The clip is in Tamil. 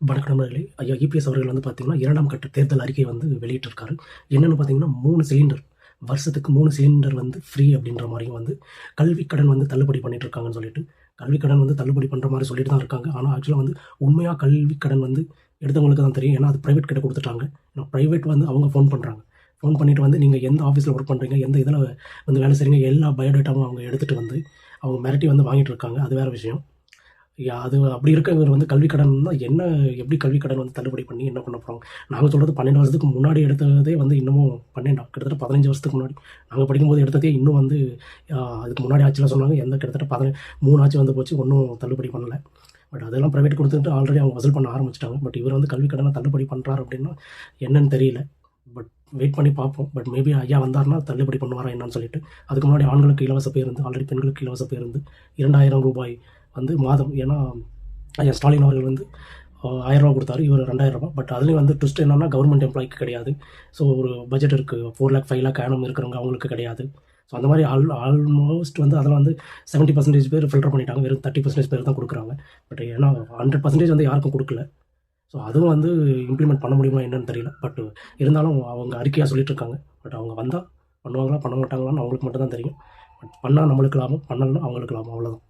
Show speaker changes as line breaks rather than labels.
வணக்கம் நண்பர்களே. ஐயா இபிஎஸ் அவர்கள் வந்து பார்த்தீங்கன்னா இரண்டாம் கட்ட தேர்தல் அறிக்கை வந்து வெளியிட்டிருக்காரு. என்னென்னு பார்த்தீங்கன்னா மூணு சிலிண்டர் வருஷத்துக்கு மூணு சிலிண்டர் வந்து ஃப்ரீ அப்படின்ற மாதிரியும் வந்து கல்வி கடன் வந்து தள்ளுபடி பண்ணிட்டு இருக்காங்கன்னு சொல்லிட்டு கல்வி கடன் வந்து தள்ளுபடி பண்ணுற மாதிரி சொல்லிட்டு தான் இருக்காங்க. ஆனால் ஆக்சுவலாக வந்து உண்மையாக கல்வி கடன் வந்து எடுத்தவங்களுக்கு தான் தெரியும். ஏன்னா அது ப்ரைவேட் கிட்ட கொடுத்துட்டாங்க. ஏன்னா ப்ரைவேட் வந்து அவங்க ஃபோன் பண்ணுறாங்க ஃபோன் பண்ணிவிட்டு வந்து நீங்கள் எந்த ஆஃபீஸில் ஒர்க் பண்ணுறீங்க எந்த இதில் வந்து வேலை செய்கிறீங்க எல்லா பயோடேட்டாவும் அவங்க எடுத்துகிட்டு வந்து அவங்க மிரட்டி வந்து வாங்கிட்டு இருக்காங்க அது வேறு விஷயம். அது அப்படி இருக்க இவர் வந்து கல்வி கடன் தான் என்ன எப்படி கல்வி கடன் வந்து தள்ளுபடி பண்ணி என்ன பண்ண போகிறோம் நாங்கள் சொல்கிறது பன்னெண்டு வருஷத்துக்கு முன்னாடி எடுத்ததே வந்து இன்னமும் பன்னெண்டு கிட்டத்தட்ட பதினஞ்சு வருஷத்துக்கு முன்னாடி. நாங்கள் படிக்கும்போது எடுத்ததே இன்னும் வந்து அதுக்கு முன்னாடி ஆட்சியில் சொன்னாங்க எந்த கிட்டத்தட்ட பதின மூணு ஆட்சி வந்து போச்சு ஒன்றும் தள்ளுபடி பண்ணலை. பட் அதெல்லாம் ப்ரைவேட் கொடுத்துட்டு ஆல்ரெடி அவங்க வசூல் பண்ண ஆரம்பிச்சிட்டாங்க. பட் இவர் வந்து கல்வி கடனை தள்ளுபடி பண்ணுறாரு அப்படின்னா என்னன்னு தெரியல. வெயிட் பண்ணி பார்ப்போம். பட் மேபி ஐயா வந்தார்னா தள்ளுபடி பண்ணுவாரா என்னன்னு சொல்லிட்டு. அதுக்கு முன்னாடி ஆண்களுக்கு இலவச பேருந்து ஆல்ரெடி பெண்களுக்கு இலவச பேருந்து இரண்டாயிரம் ரூபாய் வந்து மாதம். ஏன்னா ஐயா ஸ்டாலின் அவர்கள் வந்து ஆயிரரூபா ஆயிரம் ரூபா கொடுத்தாரு இவர் ரெண்டாயிரம் ரூபாய். பட் அதுலேயும் வந்து ட்விஸ்ட் என்னன்னா கவர்மெண்ட் எம்ப்ளாய்க்கு கிடையாது. ஸோ ஒரு பட்ஜெட் இருக்குது ஃபோர் லேக் ஃபைவ் லேக் ஆனம் இருக்கிறவங்க அவங்களுக்கு கிடையாது. ஸோ அந்த மாதிரி ஆல் ஆல்மோஸ்ட் வந்து அதில் வந்து செவன்ட்டி பர்சன்டேஜ் பேர் ஃபில்டர் பண்ணிட்டாங்க. வெறும் தேர்ட்டி பர்சன்டேஜ் பேர் தான் கொடுக்குறாங்க. பட் ஏன்னா ஹண்ட்ரட் பர்சன்டேஜ் வந்து யாருக்கும் கொடுக்கல. ஸோ அதுவும் வந்து இம்ப்ளிமெண்ட் பண்ண முடியுமா என்னன்னு தெரியல. பட் இருந்தாலும் அவங்க அறிக்கையாக சொல்லிட்டு இருக்காங்க பட் அவங்க வந்தால் பண்ணுவாங்களா பண்ண மாட்டாங்களான்னு அவங்களுக்கு மட்டும் தான் தெரியும். பட் பண்ணால் நம்மளுக்கு லாபம் பண்ணலன்னா அவங்களுக்கு லாபம். அவ்வளோதான்